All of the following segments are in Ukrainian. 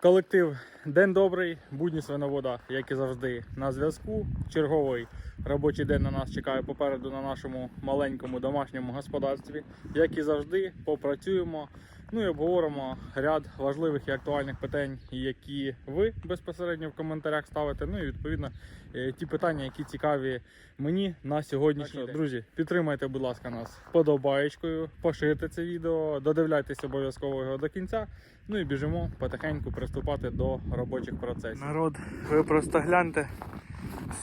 Колектив День добрий, будні свиновода, як і завжди, на зв'язку. Черговий робочий день на нас чекає попереду на нашому маленькому домашньому господарстві. Як і завжди, попрацюємо. Ну і обговоримо ряд важливих і актуальних питань, які ви безпосередньо в коментарях ставите. Ну і відповідно е, ті питання, які цікаві мені на сьогоднішній день. Друзі, підтримайте, будь ласка, нас подобаєчкою, поширте це відео, додивляйтесь обов'язково його до кінця. Ну і біжимо потихеньку приступати до робочих процесів. Народ, ви просто гляньте,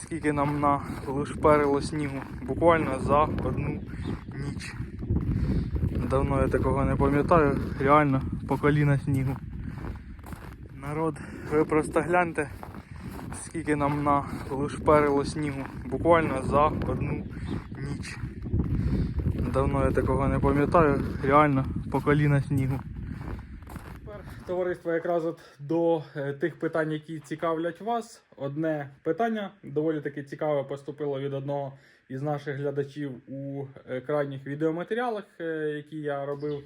скільки нам на лишперило снігу. Буквально за одну ніч. Давно я такого не пам'ятаю, реально по коліна снігу. Народ, ви просто гляньте, скільки нам на лишперило снігу. Буквально за одну ніч. Давно я такого не пам'ятаю, реально по коліна снігу. Товариство, якраз от до е, тих питань, які цікавлять вас. Одне питання доволі таки цікаве поступило від одного із наших глядачів у е, крайніх відеоматеріалах, е, які я робив.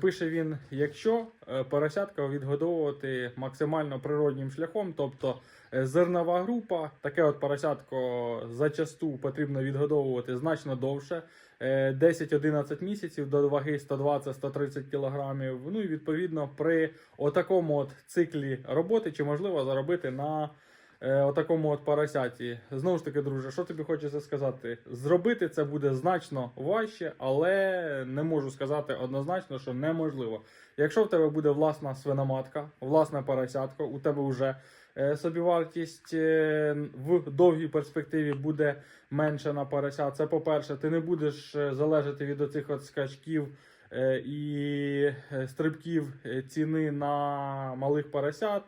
Пише він: якщо поросятка відгодовувати максимально природнім шляхом, тобто зернова група, таке от поросятко зачасту потрібно відгодовувати значно довше. е, 10-11 місяців до ваги 120-130 кілограмів. Ну і відповідно при отакому от циклі роботи чи можливо заробити на е, отакому от поросяті. Знову ж таки, друже, що тобі хочеться сказати? Зробити це буде значно важче, але не можу сказати однозначно, що неможливо. Якщо в тебе буде власна свиноматка, власне поросятко, у тебе вже е, собівартість е, в довгій перспективі буде менше на порося. Це по-перше, ти не будеш е, залежати від оцих от скачків е, і е, стрибків е, ціни на малих поросят.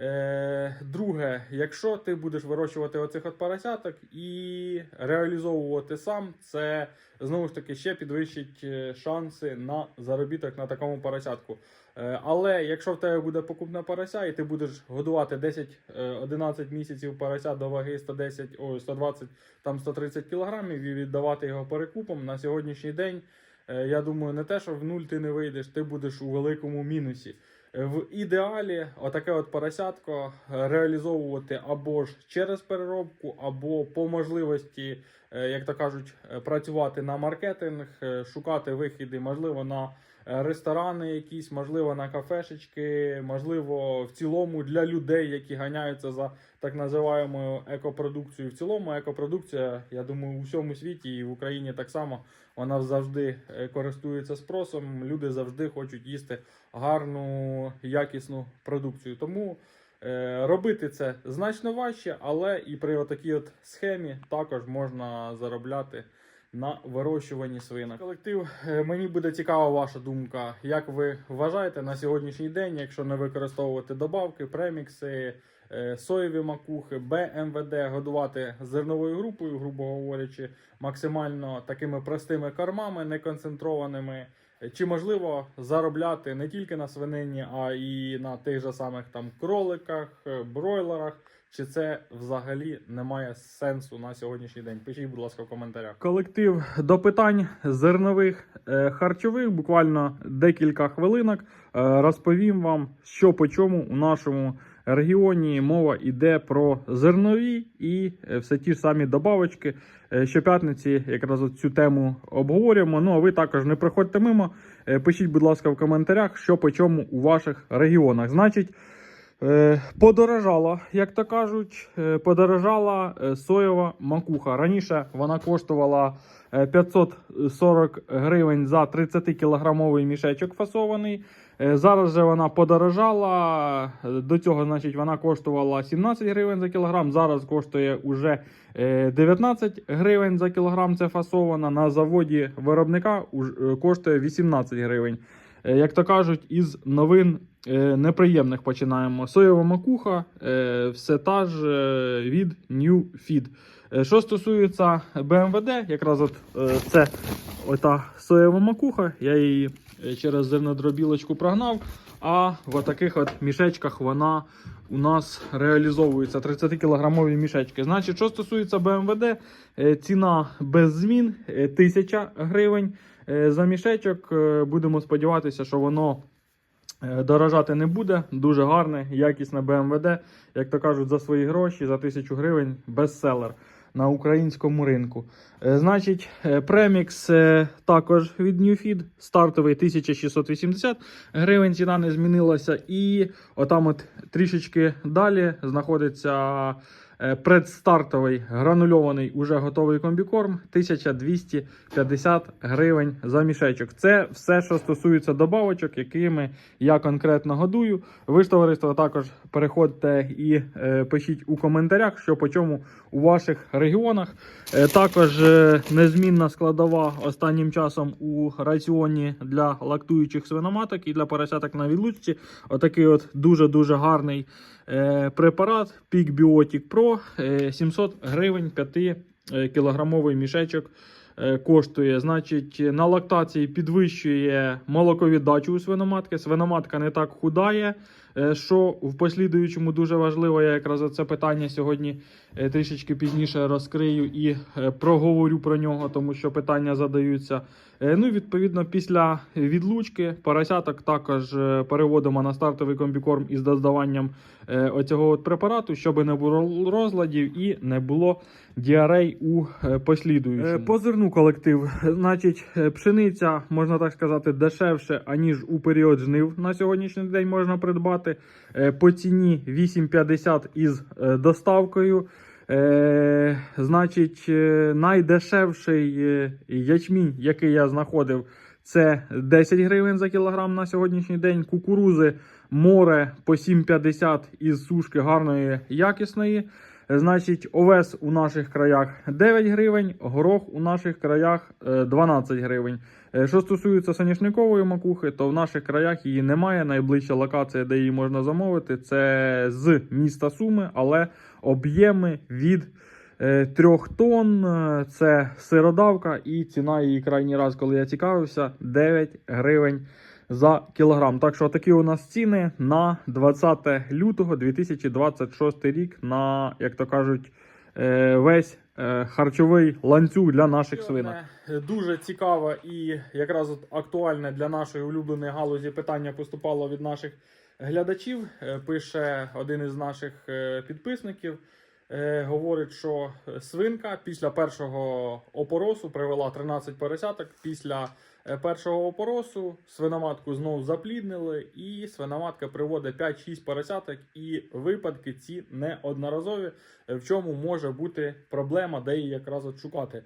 Е, Друге, якщо ти будеш вирощувати оцих от поросяток і реалізовувати сам, це знову ж таки ще підвищить е, шанси на заробіток на такому поросятку. Е, Але якщо в тебе буде покупна порося, і ти будеш годувати 10-11 місяців порося до ваги 110, о, 120, там 130 кілограмів і віддавати його перекупом на сьогоднішній день, е, я думаю, не те, що в нуль ти не вийдеш, ти будеш у великому мінусі. В ідеалі отаке от поросятко реалізовувати або ж через переробку, або по можливості, е, як то кажуть, е, працювати на маркетинг, е, шукати вихіди, можливо, на ресторани якісь, можливо, на кафешечки, можливо, в цілому для людей, які ганяються за так називаємою екопродукцією. В цілому екопродукція, я думаю, у всьому світі і в Україні так само вона завжди е, користується спросом. Люди завжди хочуть їсти гарну якісну продукцію. Тому е, робити це значно важче, але і при отакій от схемі також можна заробляти на вирощуванні свинок. Колектив, е, мені буде цікава ваша думка. Як ви вважаєте на сьогоднішній день, якщо не використовувати добавки, премікси, соєві макухи, БМВД, годувати зерновою групою, грубо говорячи, максимально такими простими кормами, неконцентрованими. Чи можливо заробляти не тільки на свинині, а і на тих же самих там кроликах, е, бройлерах? Чи це взагалі не має сенсу на сьогоднішній день? Пишіть, будь ласка, в коментарях. Колектив до питань зернових е, харчових, буквально декілька хвилинок. Е, розповім вам, що по чому у нашому регіоні мова йде про зернові і е, все ті ж самі добавочки. Е, Щоп'ятниці якраз цю тему обговорюємо. Ну а ви також не проходьте мимо. Е, Пишіть, будь ласка, в коментарях, що по чому у ваших регіонах. Значить, подорожала, як то кажуть, подорожала соєва макуха. Раніше вона коштувала е, 540 гривень за 30-кілограмовий мішечок фасований. Е, Зараз же вона подорожала. Е, До цього, значить, вона коштувала 17 гривень за кілограм. Зараз коштує уже е, 19 гривень за кілограм. Це фасована. На заводі виробника е, коштує 18 гривень. Е, Як то кажуть, із новин е, неприємних починаємо. Соєва макуха, е, все та ж е, від New Feed. Е, Що стосується БМВД, якраз от е, це ота соєва макуха, я її е, через зернодробілочку прогнав. А в таких от мішечках вона у нас реалізовується 30-кілограмові мішечки. Значить, що стосується БМВД, е, ціна без змін е, 1000 гривень е, за мішечок. Е, Будемо сподіватися, що воно Е, Дорожати не буде, дуже гарне, якісне БМВД, як то кажуть, за свої гроші, за тисячу гривень бестселер на українському ринку. Е, Значить, премікс е, також від Newfeed, стартовий 1680 гривень, ціна не змінилася. І отам от трішечки далі знаходиться предстартовий гранульований уже готовий комбікорм 1250 гривень за мішечок. Це все, що стосується добавочок, якими я конкретно годую. Ви ж товариство також переходьте і е, пишіть у коментарях, що по чому у ваших регіонах. Е, також е, незмінна складова останнім часом у раціоні для лактуючих свиноматок і для поросяток на відлучці. Отакий от дуже-дуже гарний е, препарат Peak Biotic Pro. Е, 700 гривень 5 кілограмовий мішечок е, коштує. Значить, на лактації підвищує молоковіддачу у свиноматки. Свиноматка не так худає. е, Що в послідуючому дуже важливо, я якраз це питання сьогодні е, трішечки пізніше розкрию і е, проговорю про нього, тому що питання задаються. Е, Ну, відповідно, після відлучки поросяток також е, переводимо на стартовий комбікорм із додаванням е, оцього от препарату, щоб не було розладів і не було діарей у послідуючому. По зерну колектив, значить, пшениця, можна так сказати, дешевше, аніж у період жнив на сьогоднішній день можна придбати. По ціні 8,50 із доставкою. Е, значить, е, найдешевший е, ячмінь, який я знаходив, це 10 гривень за кілограм на сьогоднішній день. Кукурузи море по 7,50 із сушки гарної, якісної. Е, Значить, овес у наших краях 9 гривень, горох у наших краях е, 12 гривень. Е, Що стосується соняшникової макухи, то в наших краях її немає. Найближча локація, де її можна замовити, це з міста Суми, але об'єми від е, 3 тонн. Е, Це сиродавка, і ціна її крайній раз, коли я цікавився, 9 гривень за кілограм. Так що такі у нас ціни на 20 лютого 2026 рік на, як то кажуть, е, весь е, харчовий ланцюг для наших свинок. Дуже цікаве і якраз от актуальне для нашої улюбленої галузі питання поступало від наших глядачів. Е, Пише один із наших підписників. Е, Говорить, що свинка після першого опоросу привела 13 поросяток. Після е, першого опоросу свиноматку знову запліднили, і свиноматка приводить 5-6 поросяток, і випадки ці неодноразові, е, в чому може бути проблема, де її якраз от шукати.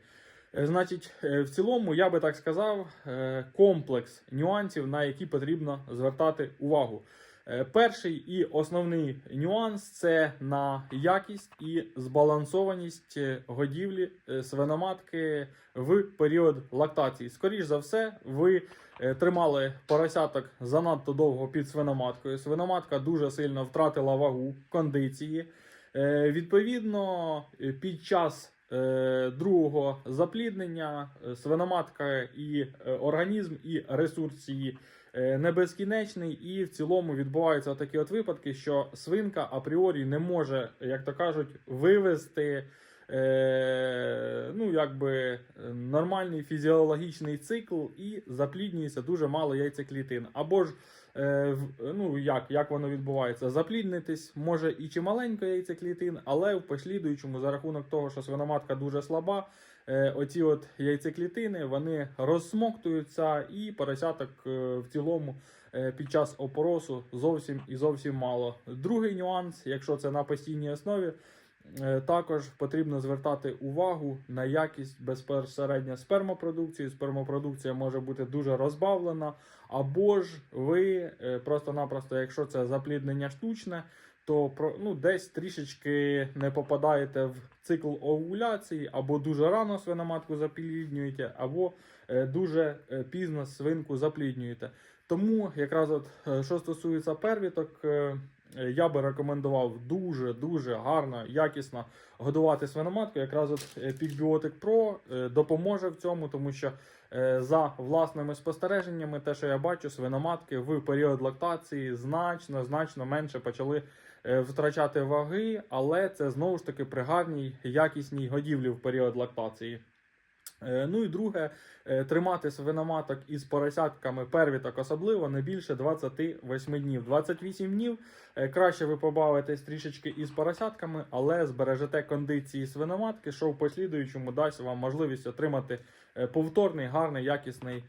Е, Значить, е, в цілому, я би так сказав, е, комплекс нюансів, на які потрібно звертати увагу. Е, Перший і основний нюанс це на якість і збалансованість е, годівлі е, свиноматки в період лактації. Скоріш за все, ви тримали поросяток занадто довго під свиноматкою. Свиноматка дуже сильно втратила вагу кондиції. Відповідно, під час другого запліднення свиноматка і організм, і ресурс її не безкінечний, і в цілому відбуваються такі от випадки, що свинка апріорі не може, як то кажуть, вивести. Е, ну, якби е, нормальний фізіологічний цикл і запліднюється дуже мало яйцеклітин. Або ж е, ну, як, як воно відбувається? Запліднитись може і чималенько яйцеклітин, але в послідуючому, за рахунок того, що свиноматка дуже слаба, е, оці от яйцеклітини вони розсмоктуються, і поросяток е, в цілому е, під час опоросу зовсім і зовсім мало. Другий нюанс, якщо це на постійній основі. Е, Також потрібно звертати увагу на якість безпосередньо спермопродукції. Спермопродукція може бути дуже розбавлена, або ж ви е, просто-напросто, якщо це запліднення штучне, то ну десь трішечки не попадаєте в цикл овуляції, або дуже рано свиноматку запліднюєте, або е, дуже пізно свинку запліднюєте. Тому якраз от що стосується первіток, я би рекомендував дуже дуже гарно, якісно годувати свиноматку. Якраз от е, Peakbiotic Pro е, допоможе в цьому, тому що е, за власними спостереженнями, те, що я бачу, свиноматки в період лактації значно значно менше почали е, втрачати ваги, але це знову ж таки при гарній якісній годівлі в період лактації. Е, Ну і друге, е, тримати свиноматок із поросятками первіток особливо не більше 28 днів. 28 днів е, краще ви побавитесь трішечки із поросятками, але збережете кондиції свиноматки, що в послідуючому дасть вам можливість отримати повторний, гарний, якісний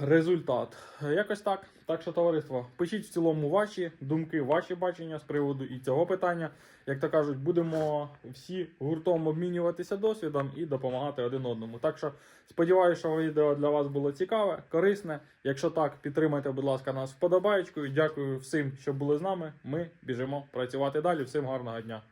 результат. Якось так. Так що, товариство, пишіть в цілому ваші думки, ваші бачення з приводу і цього питання. Як то кажуть, будемо всі гуртом обмінюватися досвідом і допомагати один одному. Так що сподіваюся, що відео для вас було цікаве, корисне. Якщо так, підтримайте, будь ласка, нас вподобаєчкою. Дякую всім, що були з нами. Ми біжимо працювати далі. Всім гарного дня.